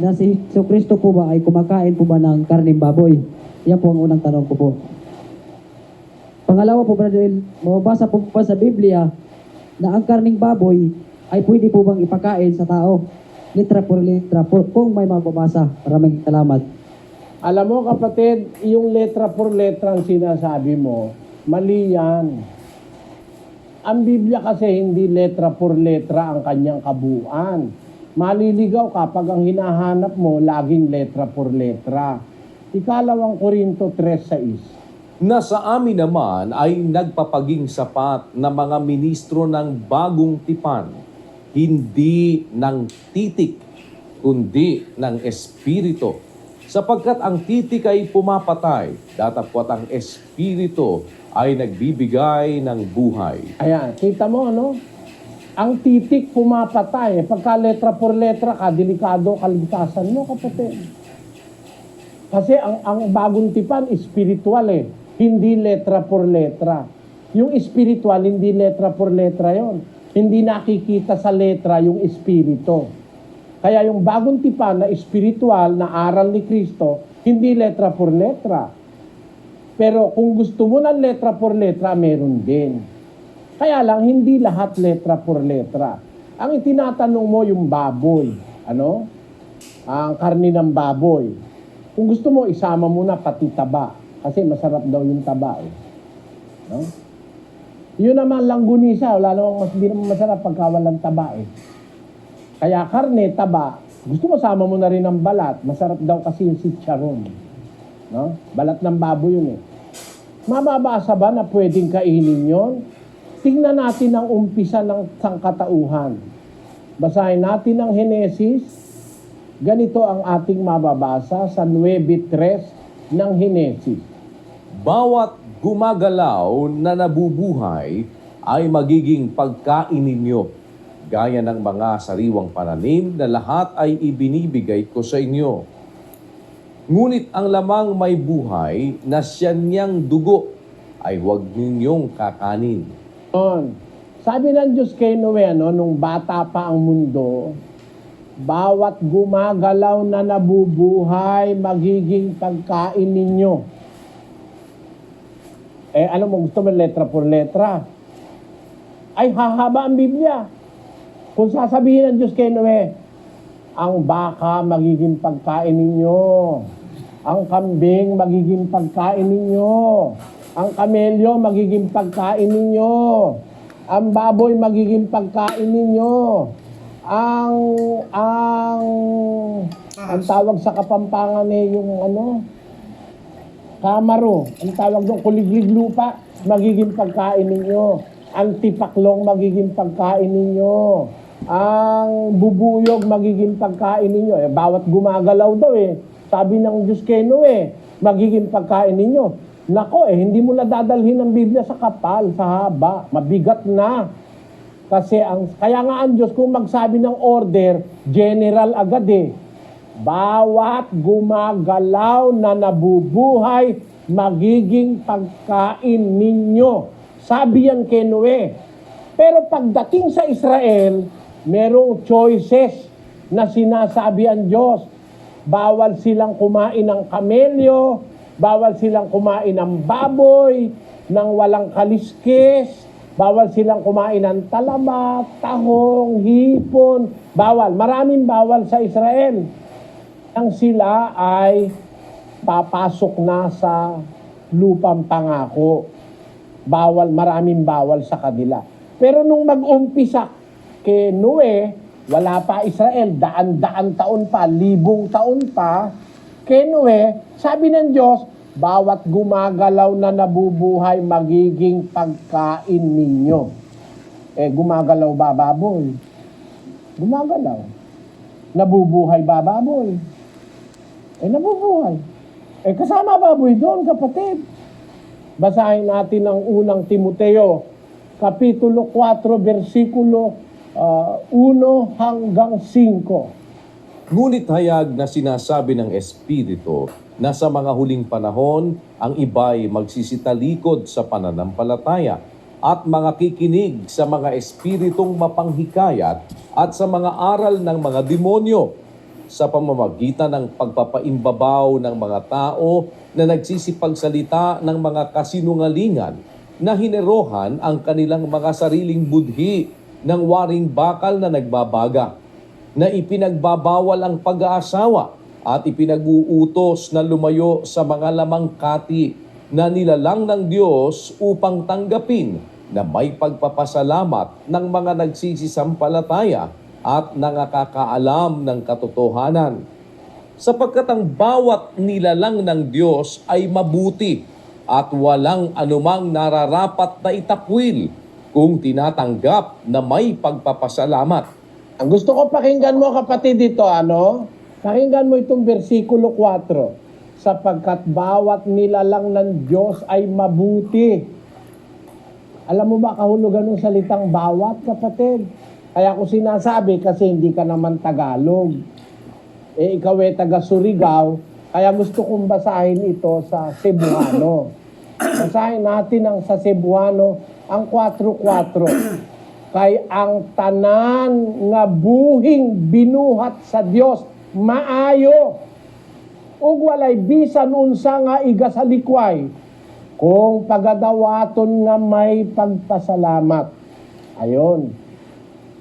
na si Hesus Kristo po ba ay kumakain po ba ng karning baboy? Yan po ang unang tanong ko po. Pangalawa po, Brother mababasa po pa sa Biblia na ang karning baboy ay pwede po bang ipakain sa tao? Litra por litra po, kung may mababasa. Maraming salamat. Alam mo kapatid, yung letra por letra ang sinasabi mo, mali yan. Ang Biblia kasi hindi letra por letra ang kanyang kabuuan. Maliligaw ka pag ang hinahanap mo laging letra por letra. Ikalawang Korinto 3.6. na sa amin naman ay nagpapaging sapat na mga ministro ng bagong tipan, hindi ng titik, kundi ng espiritu. Sapagkat ang titik ay pumapatay, datapwat ang espiritu ay nagbibigay ng buhay. Ayan, kita mo ano? Ang titik pumapatay. Pagka letra por letra ka, delikado kaligtasan mo kapatid. Kasi ang, ang bagong tipan, spiritual eh. Hindi letra por letra. Yung spiritual, hindi letra por letra yon. Hindi nakikita sa letra yung espiritu. Kaya yung bagong tipan na spiritual, na aral ni Kristo, hindi letra por letra. Pero kung gusto mo ng letra por letra, meron din. Kaya lang, hindi lahat letra por letra. Ang itinatanong mo yung baboy. Ano? Ang karni ng baboy. Kung gusto mo, isama mo na pati taba. Kasi masarap daw yung taba eh. No? Yun naman langgunisa. Wala namang mas, di naman masarap pagka walang taba eh. Kaya karne, taba, gusto mo sama mo na rin ang balat. Masarap daw kasi yung sitcharon. No? Balat ng baboy yun eh. Mababasa ba na pwedeng kainin yon? Tingnan natin ang umpisa ng sangkatauhan. Basahin natin ang Henesis. Ganito ang ating mababasa sa 9.3 ng Henesis. Bawat gumagalaw na nabubuhay ay magiging pagkain ninyo, gaya ng mga sariwang pananim na lahat ay ibinibigay ko sa inyo. Ngunit ang lamang may buhay na siya niyang dugo ay huwag ninyong kakanin. On. Sabi ng Diyos kay Noe, ano, nung bata pa ang mundo, bawat gumagalaw na nabubuhay, magiging pagkain ninyo. Eh, ano mo gusto mo letra por letra? Ay, hahaba ang Biblia. Kung sasabihin ng Diyos kay Noe, ang baka magiging pagkain ninyo. Ang kambing magiging pagkain ninyo. Ang kamelyo magiging pagkain ninyo. Ang baboy magiging pagkain ninyo. Ang ang ang tawag sa Kapampangan eh yung ano kamaro, ang tawag doon kuliglig lupa, magiging pagkain ninyo. Ang tipaklong magiging pagkain ninyo. Ang bubuyog magiging pagkain ninyo. Eh, bawat gumagalaw daw eh. Sabi ng Diyos kay Noe, magiging pagkain ninyo. Nako eh, hindi mo na dadalhin ang Biblia sa kapal, sa haba. Mabigat na. Kasi ang, kaya nga ang Diyos kung magsabi ng order, general agad eh. Bawat gumagalaw na nabubuhay, magiging pagkain ninyo. Sabi yan kay Noe. Pero pagdating sa Israel, merong choices na sinasabi ang Diyos. Bawal silang kumain ng kamelyo, bawal silang kumain ng baboy, ng walang kaliskis, bawal silang kumain ng talaba, tahong, hipon, bawal. Maraming bawal sa Israel. Ang sila ay papasok na sa lupang pangako. Bawal, maraming bawal sa kanila. Pero nung mag-umpisa kay Noe, wala pa Israel, daan-daan taon pa, libong taon pa, kay Noe, sabi ng Diyos, bawat gumagalaw na nabubuhay, magiging pagkain ninyo. Eh, gumagalaw ba baboy? Gumagalaw. Nabubuhay ba baboy? Eh, nabubuhay. Eh, kasama baboy doon, kapatid. Basahin natin ang unang Timoteo, Kapitulo 4, versikulo ah, 1 hanggang 5. Ngunit hayag na sinasabi ng Espiritu na sa mga huling panahon, ang iba'y magsisitalikod sa pananampalataya at mga kikinig sa mga espiritong mapanghikayat at sa mga aral ng mga demonyo. Sa pamamagitan ng pagpapaimbabaw ng mga tao na nagsisipagsalita ng mga kasinungalingan na hinerohan ang kanilang mga sariling budhi ng waring bakal na nagbabaga, na ipinagbabawal ang pag-aasawa at ipinag-uutos na lumayo sa mga lamang kati na nilalang ng Diyos upang tanggapin na may pagpapasalamat ng mga nagsisisampalataya at nangakakaalam ng katotohanan. Sapagkat ang bawat nilalang ng Diyos ay mabuti at walang anumang nararapat na itakwil kung tinatanggap na may pagpapasalamat. Ang gusto ko pakinggan mo kapatid dito, ano? Pakinggan mo itong versikulo 4. Sapagkat bawat nilalang ng Diyos ay mabuti. Alam mo ba kahulugan ng salitang bawat, kapatid? Kaya ko sinasabi kasi hindi ka naman Tagalog. Eh, ikaw ay taga Surigao, kaya gusto kong basahin ito sa Cebuano. Basahin natin ang sa Cebuano, ang 4.4 kay ang tanan nga buhing binuhat sa Dios maayo. Ug walay bisan unsa nga iga sa likway kung pagadawaton nga may pagpasalamat. Ayon.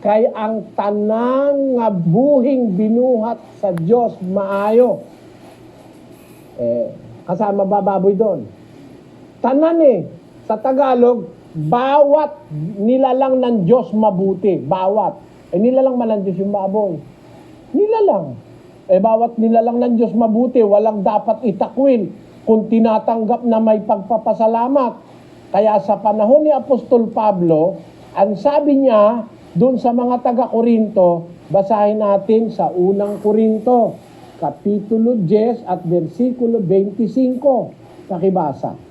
Kay ang tanan nga buhing binuhat sa Dios maayo. Eh kasama ba baboy doon? Tanan eh sa Tagalog bawat nilalang ng Diyos mabuti. Bawat. Eh nilalang man ng Diyos yung baboy. Nilalang. Eh bawat nilalang ng Diyos mabuti, walang dapat itakwil kung tinatanggap na may pagpapasalamat. Kaya sa panahon ni Apostol Pablo, ang sabi niya doon sa mga taga-Korinto, basahin natin sa unang Korinto, Kapitulo 10 at versikulo 25. Pakibasa.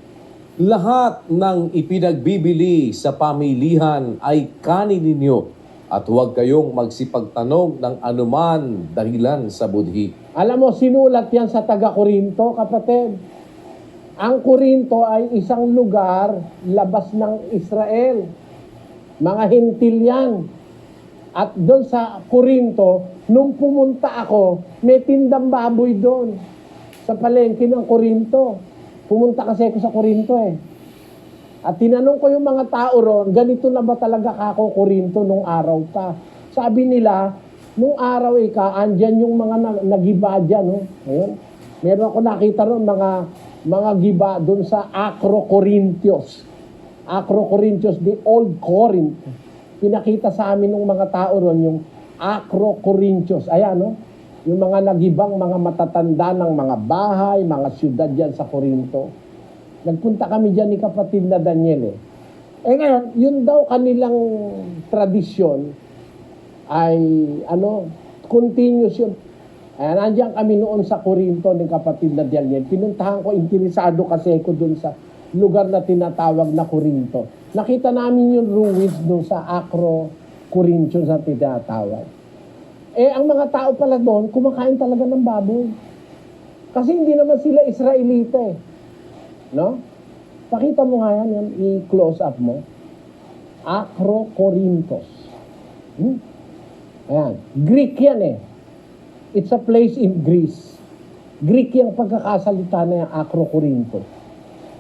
Lahat ng ipinagbibili sa pamilihan ay kanin ninyo at huwag kayong magsipagtanong ng anuman dahilan sa budhi. Alam mo, sinulat yan sa taga-Korinto, kapatid. Ang Korinto ay isang lugar labas ng Israel. Mga hintil yan. At doon sa Korinto, nung pumunta ako, may tindang baboy doon. Sa palengke ng Korinto. Pumunta kasi ako sa Korinto eh. At tinanong ko yung mga tao ron, ganito na ba talaga kako Korinto nung araw pa? Sabi nila, nung araw ika, andyan yung mga na- nagiba dyan. No? Ayun. Meron ako nakita ron mga mga giba doon sa Acro Corinthians. Acro Corinthians, the Old Corinth. Pinakita sa amin ng mga tao ron yung Acro Corinthians. Ayan, no? Yung mga nagibang mga matatanda ng mga bahay, mga syudad dyan sa Corinto. Nagpunta kami dyan ni kapatid na Daniel eh. Eh ngayon, yun daw kanilang tradisyon ay ano, continuous yun. Ayan, nandiyan kami noon sa Corinto ni kapatid na Daniel. Pinuntahan ko, interesado kasi ko dun sa lugar na tinatawag na Corinto. Nakita namin yung ruins doon sa Acro Corinthians na tinatawag. Eh, ang mga tao pala doon, kumakain talaga ng baboy. Kasi hindi naman sila Israelita eh. No? Pakita mo nga yan, i-close up mo. Acro Corinthos. Hmm? Ayan. Greek yan eh. It's a place in Greece. Greek yung pagkakasalita na yung Acro Corinthos.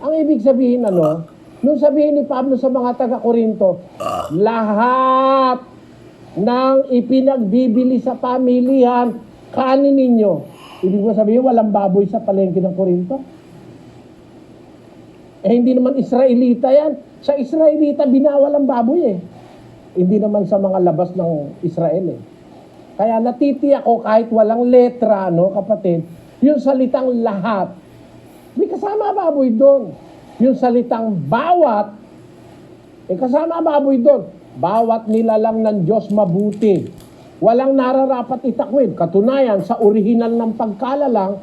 Ang ibig sabihin ano, nung sabihin ni Pablo sa mga taga-Korinto, lahat ng ipinagbibili sa pamilihan, kanin ninyo. Ibig mo sabihin, walang baboy sa palengke ng Korinto? Eh, hindi naman Israelita yan. Sa Israelita, binawal ang baboy eh. Hindi naman sa mga labas ng Israel eh. Kaya natiti ako kahit walang letra, no, kapatid, yung salitang lahat, may kasama baboy doon. Yung salitang bawat, eh kasama baboy doon. Bawat nilalang ng Diyos mabuti. Walang nararapat itakwid. Katunayan, sa orihinal ng pagkalalang,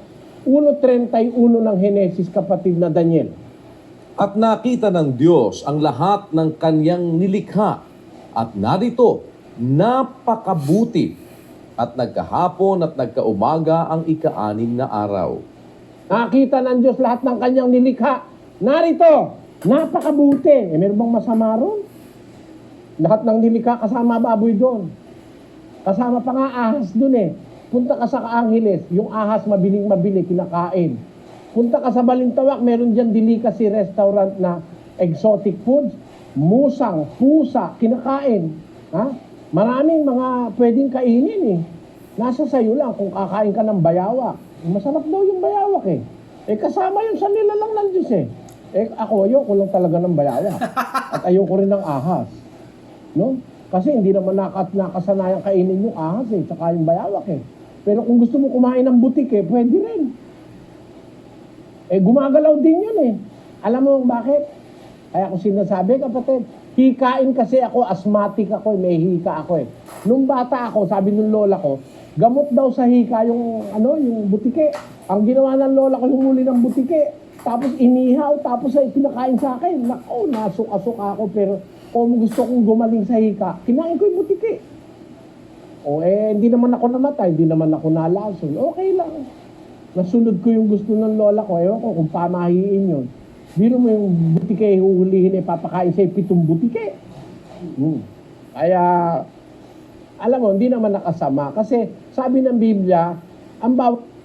1.31 ng Henesis, kapatid na Daniel. At nakita ng Diyos ang lahat ng kanyang nilikha at narito, napakabuti at nagkahapon at nagkaumaga ang ika-anim na araw. Nakita ng Diyos lahat ng kanyang nilikha. Narito, napakabuti. Eh, meron bang masama ron? Lahat ng nilikha kasama baboy doon. Kasama pa nga ahas doon eh. Punta ka sa Kaangeles, yung ahas mabiling mabili, kinakain. Punta ka sa Balintawak, meron dyan delicacy restaurant na exotic foods, musang, pusa, kinakain. Ha? Maraming mga pwedeng kainin eh. Nasa sayo lang kung kakain ka ng bayawak. Masarap daw yung bayawak eh. Eh kasama yun sa nilalang ng Diyos eh. Eh ako, ayoko lang talaga ng bayawak. At ayoko rin ng ahas. No? Kasi hindi naman nakat nakasanayang kainin yung ahas eh, tsaka yung bayawak eh. Pero kung gusto mo kumain ng butik eh, pwede rin. Eh, gumagalaw din yun eh. Alam mo bakit? Kaya ako sinasabi, kapatid, hikain kasi ako, asthmatic ako, eh, may hika ako eh. Nung bata ako, sabi ng lola ko, gamot daw sa hika yung, ano, yung butike. Ang ginawa ng lola ko, yung muli ng butike. Tapos inihaw, tapos ay pinakain sa akin. Nako, nasuk-asuk ako, pero kung gusto kong gumaling sa hika, kinain ko yung butike. O eh, hindi naman ako namatay, hindi naman ako nalason. Okay lang. Nasunod ko yung gusto ng lola ko. Ewan ko kung pamahiin yun. Biro mo yung butike, huhulihin eh, papakain sa'yo pitong butike. Hmm. Kaya, alam mo, hindi naman nakasama. Kasi sabi ng Biblia, ang bawat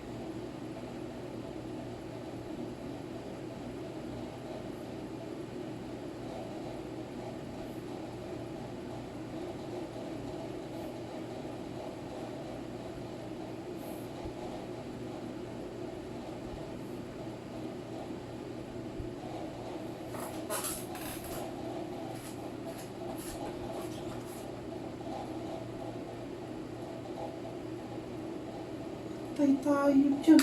太大，就